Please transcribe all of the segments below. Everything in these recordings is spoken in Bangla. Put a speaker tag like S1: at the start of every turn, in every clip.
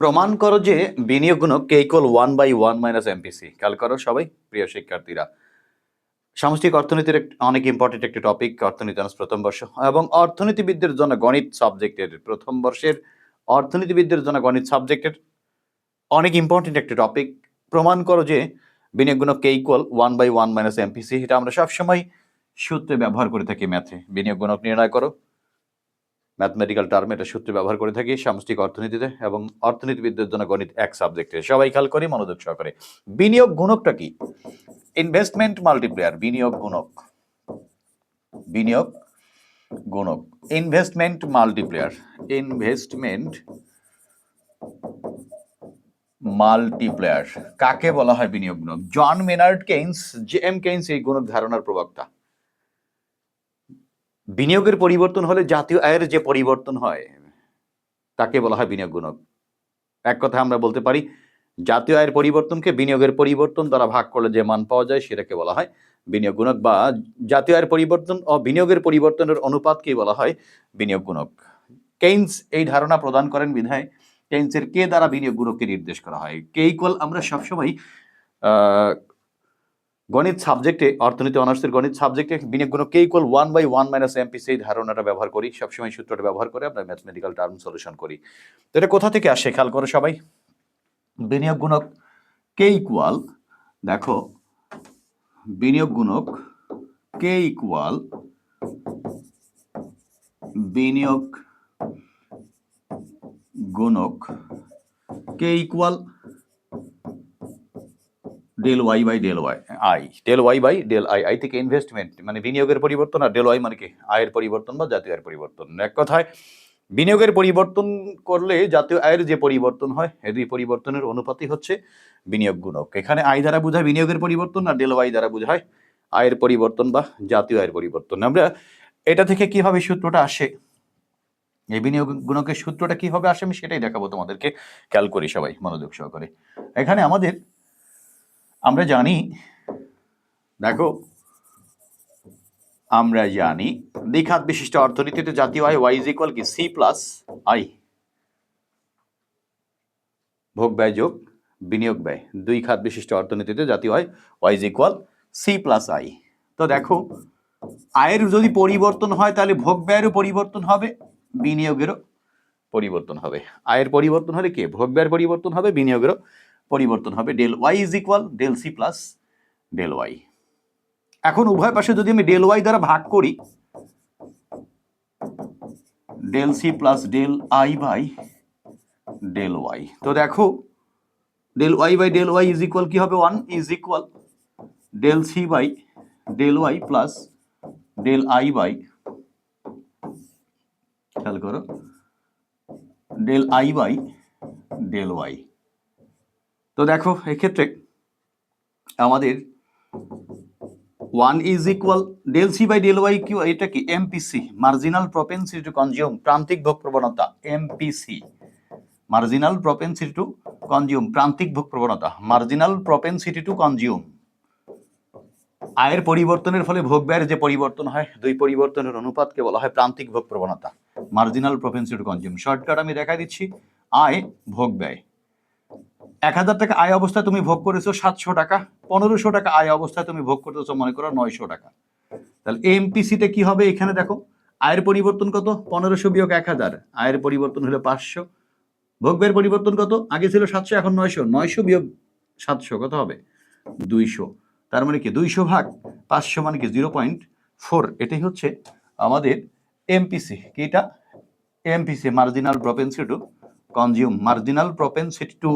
S1: প্রমাণ করো যে বিনিয়োগ গুণক K equal one by one minus MPC খেয়াল করো সবাই, প্রিয় শিক্ষার্থীরা। সামষ্টিক অর্থনীতির অনেক ইম্পর্টেন্ট একটি টপিক অর্থনীতি অনার্স প্রথম বর্ষ। এবং অর্থনীতিবিদদের জন্য গণিত সাবজেক্টের প্রথম বর্ষের অর্থনীতিবিদদের জন্য গণিত সাবজেক্টের অনেক ইম্পর্টেন্ট একটি টপিক প্রমাণ করো যে বিনিয়োগ গুণক K equal one by one minus MPC এটা আমরা সবসময় সূত্রে ব্যবহার করে থাকি ম্যাথে বিনিয়োগ গুণক নির্ণয় করো। ম্যাথমেটিক্যাল টার্মে এটা সূত্রে ব্যবহার করে থাকি, সামষ্টিক অর্থনীতিতে এবং অর্থনীতিবিদদের জন্য গণিত এক সাবজেক্টে সবাই খেয়াল করি, মনোযোগ সহকারে। বিনিয়োগ গুণকটা কি? ইনভেস্টমেন্ট মাল্টিপ্লেয়ার বিনিয়োগ গুণক। বিনিয়োগ গুণক। ইনভেস্টমেন্ট মাল্টিপ্লেয়ার ইনভেস্টমেন্ট মাল্টিপ্লেয়ার কাকে বলা হয় বিনিয়োগ গুণক? John Maynard Keynes J M Keynes এই গুণক ধারণার প্রবক্তা। বিনিয়োগের পরিবর্তন হলে জাতীয় আয়ের যে পরিবর্তন হয়, তাকে বলা হয় বিনিয়োগ গুণক। এক কথা আমরা বলতে পারি, জাতীয় আয়ের পরিবর্তনকে বিনিয়োগের পরিবর্তন দ্বারা ভাগ করলে যে মান পাওয়া যায় সেটাকে বলা হয় বিনিয়োগ গুণক বা জাতীয় আয়ের পরিবর্তন ও বিনিয়োগের পরিবর্তনের অনুপাতকেই বলা হয় বিনিয়োগ গুণক। কেইন্স এই ধারণা প্রদান করেন বিধায়, কেইন্সের কে দ্বারা বিনিয়োগ গুণককে নির্দেশ করা হয়? কে ইকুয়াল আমরা সবসময় গণিত সাবজেক্টে অর্থনীতি অনার্সের গণিত সাবজেক্টে বিনিয়োগ গুণক K equal one by one minus MP সেই ধারণাটা ব্যবহার করি। সবসময় সূত্রটা ব্যবহার করে আমরা ম্যাথমেটিক্যাল টার্ম সলিউশন করি। তো এটা কোথা থেকে আসে? খেয়াল করো সবাই। বিনিয়োগ গুণক কে ইকুয়াল দেখো, বিনিয়োগ গুণক কে ইকুয়াল বিনিয়োগ গুণক K equal del Y by del Y I del Y by del I I থেকে ইনভেস্টমেন্ট মানে বিনিয়োগের পরিবর্তন আর ডেল ওয়াই মানে কি? আয়ের পরিবর্তন বা জাতীয় আয়ের পরিবর্তন। এক কথায়, বিনিয়োগের পরিবর্তন করলে জাতীয় আয়ের যে পরিবর্তন হয় এই দুই পরিবর্তনের অনুপাতই হচ্ছে বিনিয়োগ গুণক। এখানে আয় দ্বারা বোঝায় বিনিয়োগের পরিবর্তন আর ডেল ওয়াই দ্বারা বোঝায় আয়ের পরিবর্তন বা জাতীয় আয়ের পরিবর্তন। আমরা এটা থেকে কীভাবে সূত্রটা আসে? এই বিনিয়োগ গুণকের সূত্রটা কীভাবে আসে আমি সেটাই দেখাবো তোমাদেরকে। খেয়াল করি সবাই, মনোযোগ সহকারে। এখানে আমাদের আমরা জানি, দেখো, আমরা জানি, দ্বিঘাত বিশিষ্ট অর্থনীতিতে জাতীয় আয় ওয়াই ইজ ইকুয়াল কি? সি প্লাস আই ভোগ ব্যয় যোগ, বিনিয়োগ ব্যয়। দুই খাত বিশিষ্ট অর্থনীতিতে জাতীয় আয় Y is equal C plus I তো দেখো, আয়ের যদি পরিবর্তন হয়, তাহলে ভোগ ব্যয়েরও পরিবর্তন হবে, বিনিয়োগেরও পরিবর্তন হবে। আয়ের পরিবর্তন হলে কি? ভোগ ব্যয়ের পরিবর্তন হবে, বিনিয়োগেরও পরিবর্তন হবে, del Y is equal del C plus del Y. এখন উভয় পাশে যদি আমি ডেল ওয়াই দ্বারা ভাগ করি, del C plus del I by del Y. তো দেখো, del Y by del Y is equal কি হবে? One is equal del C by del Y plus del I by, খেয়াল করো, del I by del Y. তো দেখো, এক্ষেত্রে আমাদের one is equal del C by del Y Q এটা কি? MPC marginal propensity to consume প্রান্তিক ভোগ প্রবণতা MPC marginal propensity to consume প্রান্তিক ভোগ প্রবণতা মার্জিনাল প্রপেন্সিটি টু কনজিউম আয়ের পরিবর্তনের ফলে ভোগ ব্যয়ের যে পরিবর্তন হয়, দুই পরিবর্তনের অনুপাতকে বলা হয় প্রান্তিক ভোগ প্রবণতা marginal propensity to consume shortcut আমি দেখাই দিচ্ছি, আয়, ভোগ ব্যয়। এক হাজার টাকা আয় অবস্থায় তুমি ভোগ করেছ সাতশো টাকা, পনেরোশো টাকা আয় অবস্থায় তুমি ভোগ করতেছো মনে করো নয়শো টাকা। তাহলে এমপিসিতে কি হবে? এখানে দেখো, আয়ের পরিবর্তন কত? পনেরোশো বিয়োগ এক হাজার, আয়ের পরিবর্তন হলো পাঁচশো। ভোগ ব্যয়ের পরিবর্তন কত? আগে ছিল সাতশো, এখন নয়শো। নয়শো বিয়োগ সাতশো, কত হবে? দুইশো। তার মানে কি? দুইশো ভাগ পাঁচশো মানে কি? Zero point four. এটাই হচ্ছে আমাদের এমপিসি কি এটা? MPC marginal propensity to consume marginal propensity to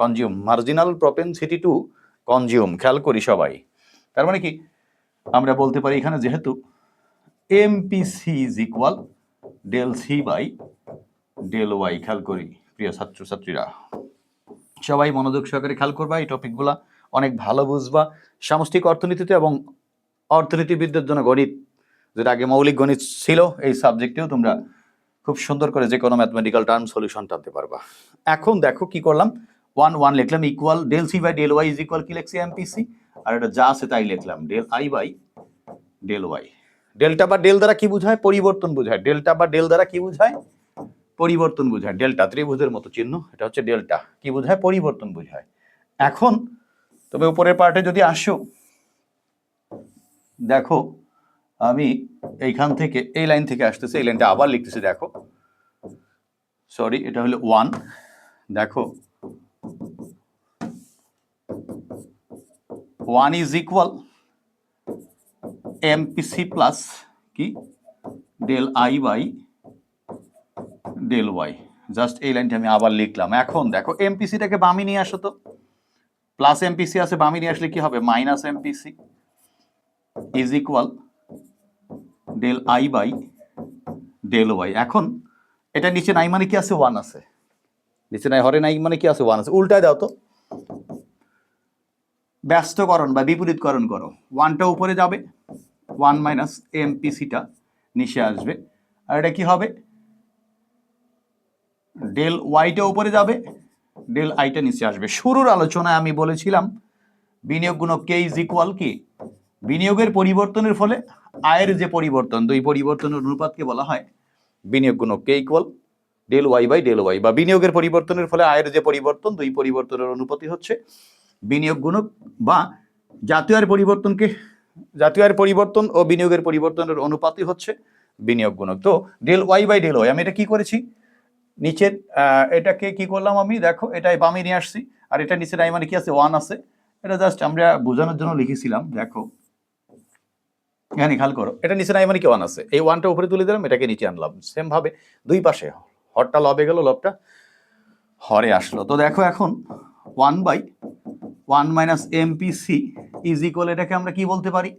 S1: consume marginal propensity to consume খেয়াল করি সবাই। তার মানে কি? আমরা বলতে পারি এখানে যেহেতু MPC is equal del C by del Y খেয়াল করি, প্রিয় ছাত্রছাত্রীরা। সবাই মনোযোগ সহকারে খেয়াল করবা, এই টপিকগুলা অনেক ভালো বুঝবা। সামষ্টিক অর্থনীতিতে এবং অর্থনীতিবিদদের জন্য গণিত, যেটা আগে মৌলিক গণিত ছিল, এই সাবজেক্টেও তোমরা খুব সুন্দর করে যে কোনো ম্যাথমেটিক্যাল টার্ম সলিউশন টানতে পারবা। এখন দেখো কি করলাম ওয়ান ওয়ান লিখলাম equal del C by del Y is equal কি লিখছি এমপিসি আর এটা যা আছে তাই লিখলাম del I by del Y delta বা ডেল দ্বারা কি বোঝায়? পরিবর্তন বোঝায়। ডেল্টা বা ডেল দ্বারা কি বোঝায়? পরিবর্তন বোঝায়। ডেল্টা ত্রিভুজের মতো চিহ্ন এটা হচ্ছে ডেল্টা কি বোঝায়? পরিবর্তন বোঝায়। এখন তবে উপরের পার্টে যদি আসো দেখো আমি এইখান থেকে এই লাইন থেকে আসতেছে এই লাইনটা আবার লিখতেছি দেখো। সরি এটা হলো ওয়ান দেখো one is equal MPC plus কি? Del I by del Y just এই লাইনটা আমি আবার লিখলাম। এখন দেখো এমপিসিটাকে বামে নিয়ে আসো তো। প্লাস এমপিসি আছে, বামে নিয়ে আসলে কি হবে? Minus MPC is equal del I by del Y এখন এটা নিচে নাই মানে কি আছে? ওয়ান আছে। নিচে নাই, হরে নাই মানে কি আছে? ওয়ান আছে। উল্টায় দাও তো। ব্যস্তকরণ বা বিপরীতকরণ করো। ওয়ানটা উপরে যাবে ওয়ান মাইনাস এমপিসিটা নিচে আসবে। আর এটা কি হবে? ডেল ওয়াইটা উপরে যাবে ডেল আইটা নিচে আসবে। শুরুর আলোচনায় আমি বলেছিলাম, বিনিয়োগ গুণক কে ইজ ইকুয়াল কি? বিনিয়োগের পরিবর্তনের ফলে আয়ের যে পরিবর্তন দুই পরিবর্তনের অনুপাতকে বলা হয় বিনিয়োগ গুণক K equal del Y by del Y বা বিনিয়োগের পরিবর্তনের ফলে আয়ের যে পরিবর্তন দুই পরিবর্তনের অনুপাতই হচ্ছে বিনিয়োগ গুণক বা জাতীয় আয়ের পরিবর্তনকে, জাতীয় আয়ের পরিবর্তন ও বিনিয়োগের পরিবর্তনের অনুপাতই হচ্ছে বিনিয়োগ গুণক। তো del Y by del Y আমি এটা কি করেছি? নিচের এটাকে কি করলাম আমি? দেখো, এটাই বামে নিয়ে আসছি, আর এটা নিচের নাই মানে কি আছে? ওয়ান আছে। এটা জাস্ট আমরা বোঝানোর জন্য লিখেছিলাম, দেখো। এখানে খেয়াল করো, এটা নিচে নাই মানে কি ওয়ান আছে? এই ওয়ানটা উপরে তুলে দিলাম, এটাকে নিচে আনলাম। সেম ভাবে দুই পাশে, হরটা লবে গেল, লবটা হরে আসলো। তো দেখো এখন one by one minus MPC is equal এটাকে আমরা কি বলতে পারি?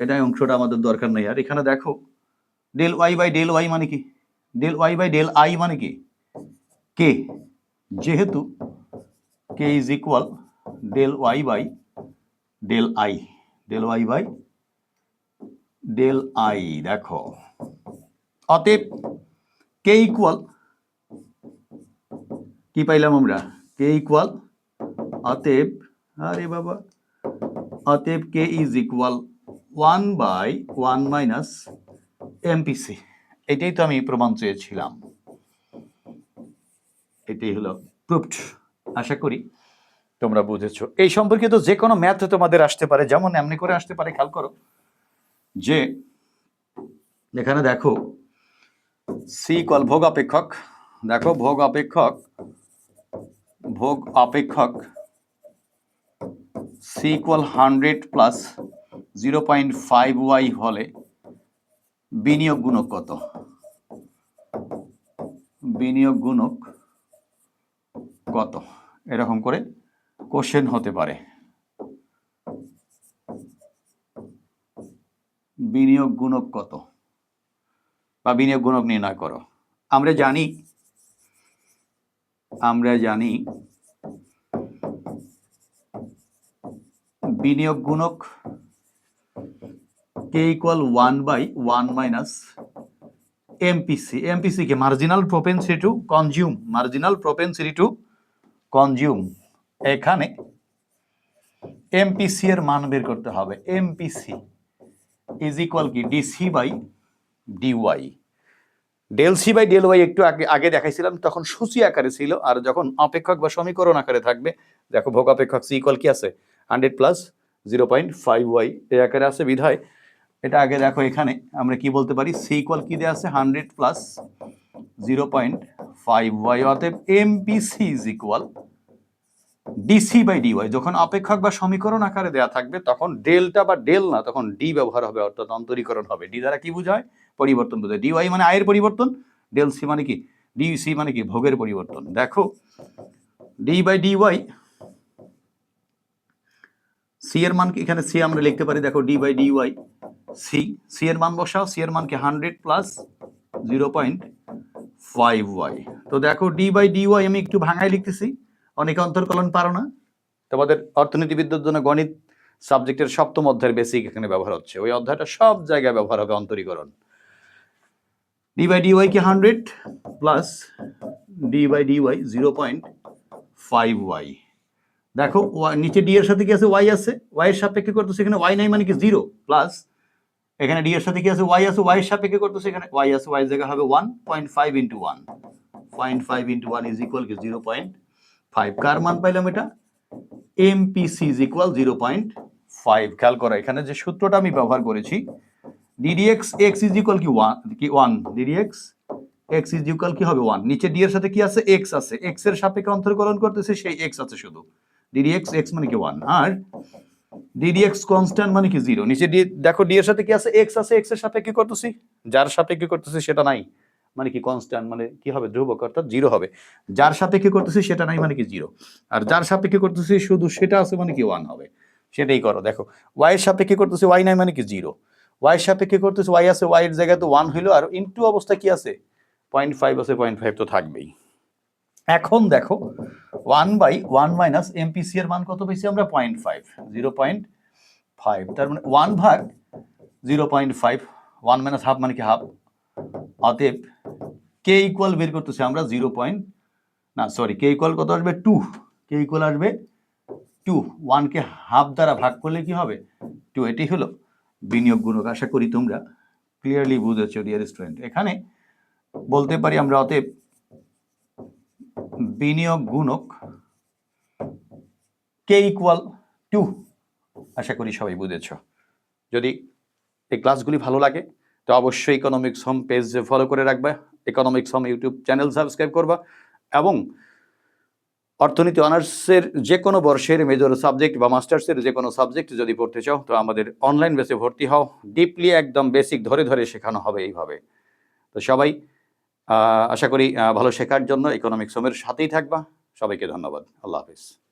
S1: এটাই অংশটা আমাদের দরকার নেই। আর এখানে দেখো, del Y by del Y মানে কি? Del Y by del I মানে কি? কে? যেহেতু K is equal del Y by del I. Del Y by del I, দেখো। অতএব কে ইকুয়াল, কি পাইলাম আমরা? কে ইকুয়াল অতএব, আরে বাবা, অতএব K is equal one by one minus MPC এটাই তো আমি প্রমাণ চেয়েছিলাম। এটাই হলো প্রুফড, আশা করি তোমরা বুঝেছ। এই সম্পর্কিত যে কোনো ম্যাথ তোমাদের আসতে পারে, যেমন এমনি করে আসতে পারে, খেয়াল করো। যে এখানে দেখো সি কল ভোগ অপেক্ষক, দেখো, ভোগ অপেক্ষক ভোগ অপেক্ষক C equal hundred plus zero point five Y হলে বিনিয়োগ গুণক কত? বিনিয়োগ গুণক কত? এরকম করে কোশ্চেন হতে পারে। বিনিয়োগ গুণক কত? বা বিনিয়োগ গুণক নির্ণয় করো। আমরা জানি আমরা জানি বিনিয়োগ গুণক K equal one by one minus MPC MPC K? Marginal propensity to consume marginal propensity to consume এখানে এমপিসি এর মান বের করতে হবে। এমপিসি ইজ ইকুয়াল কি? D C by D Y del C by del Y একটু আগে আগে দেখাইছিলাম, তখন সূচি আকারে ছিল, আর যখন অপেক্ষক বা সমীকরণ আকারে থাকবে, দেখো ভোগ অপেক্ষক সি ইকুয়াল কি আছে? Hundred plus, zero point five Y. এই আকারে আছে বিধায়। এটা আগে দেখো এখানে, আমরা কি বলতে পারি? সি ইকুয়াল কী দেওয়া আছে? Hundred plus, zero point five Y. অতএব MPC is equal D C by D Y যখন অপেক্ষক বা সমীকরণ আকারে দেওয়া থাকবে, তখন ডেলটা বা ডেল না, তখন ডি ব্যবহার হবে, অর্থাৎ অন্তরীকরণ হবে। ডি দ্বারা কি বোঝায়? পরিবর্তন বোঝায়। ডিওয়াই মানে আয়ের পরিবর্তন, ডেল সি মানে কি? ডিসি মানে কি? ভোগের পরিবর্তন। দেখো ডি বাই ডিওয়াই সি এর মান এখানে সি আমরা লিখতে পারি, দেখো D by D Y C C এর মান বসাও সি এর মান কি hundred plus zero point five Y তো দেখো ডি বাই ডিওয়াই আমি একটু ভাঙাই লিখতেছি, অনেকে অন্তর্কলন পারো না। তোমাদের অর্থনীতিবিদদের জন্য গণিত সাবজেক্টের সপ্তম অধ্যায়ের বেসিক এখানে ব্যবহার হচ্ছে। ওই অধ্যায়টা সব জায়গায় ব্যবহার হবে অন্তরীকরণ। ডি বাই ডি ওয়াই কি hundred plus D by D Y zero point five Y দেখো নিচে ডি এর সাথে কি আছে ওয়াই আছে? ওয়াই এর সাপেক্ষে করতেছে এখানে ওয়াই নাই মানে কি জিরো প্লাস এখানে ডি এর সাথে কি আছে ওয়াই আছে? ওয়াই এর সাপেক্ষে করতেছে এখানে ওয়াই আছে ওয়াই জায়গা হবে one point five into one point five into one is equal কি জিরো পয়েন্ট ফাইভ কার মান পাইলাম এটা? MPC is equal zero point five খেয়াল করো, এখানে যে সূত্রটা আমি ব্যবহার করেছি D D X X is equal কি ওয়ান কি one D D X X is equal কি হবে? ওয়ান নিচে ডি এর সাথে কি আছে? এক্স আছে। এক্সের সাপেক্ষে অন্তর্করণ করতেছে, সেই এক্স আছে শুধু। ডিডিএক্স এক্স মানে কি ওয়ান আর ডিডিএক্স কনস্ট্যান্ট মানে কি জিরো নিচে ডি দেখো ডি এর সাথে কি আছে? এক্স আছে এক্সের সাপেক্ষে করতেছি? যার সাপেক্ষে করতেছি সেটা নাই। মানে কি কনস্ট্যান্ট মানে কি হবে? ধ্রুবক, অর্থাৎ জিরো হবে। যার সাপেক্ষে করতেছি সেটা নাই মানে কি জিরো আর যার সাপেক্ষে করতেছি? শুধু সেটা আছে মানে কি ওয়ান হবে। সেটাই করো, দেখো। ওয়াই এর সাপেক্ষে করতেছি? ওয়াই নাই মানে কি জিরো ওয়াই এর সাপেক্ষে করতেছি? ওয়াই আছে ওয়াই এর জায়গায় তো ওয়ান হইল, আর ইনটু অবস্থা কি আছে? পয়েন্ট ফাইভ আছে পয়েন্ট ফাইভ তো থাকবেই। এখন দেখো one by one minus MPC এর মান কত পেয়েছি আমরা? Point five zero point five তার মানে ওয়ান ভাগ zero point five one minus half মানে কি হাফ অতএব কে ইকুয়াল বের করতেছি আমরা জিরো পয়েন্ট না সরি কে ইকুয়াল কত আসবে? টু কে ইকুয়াল আসবে টু ওয়ানকে হাফ দ্বারা ভাগ করলে কি হবে? টু এটি হলো বিনিয়োগ গুণক। আশা করি তোমরা ক্লিয়ারলি বুঝেছ ডিয়ার স্টুডেন্ট এখানে বলতে পারি আমরা অতএব বিনিয়োগ গুণক কে ইকুয়াল টু আশা করি সবাই বুঝেছ। যদি এই ক্লাসগুলি ভালো লাগে, তো অবশ্যই ইকোনমিক্স হোম পেজ ফলো করে রাখবে economics home YouTube channel subscribe করবা এবং অর্থনীতি অনার্সের যে কোনো বর্ষের মেজর সাবজেক্ট বা মাস্টার্সের যে কোনো সাবজেক্ট যদি পড়তে চাও, তো আমাদের অনলাইন বেসে ভর্তি হও। ডিপলি একদম বেসিক ধরে ধরে শেখানো হবে এইভাবে। তো সবাই আশা করি ভালো শেখার জন্য ইকোনমিক্স হোমের সাথেই থাকবা। সবাইকে ধন্যবাদ। আল্লাহ হাফিজ।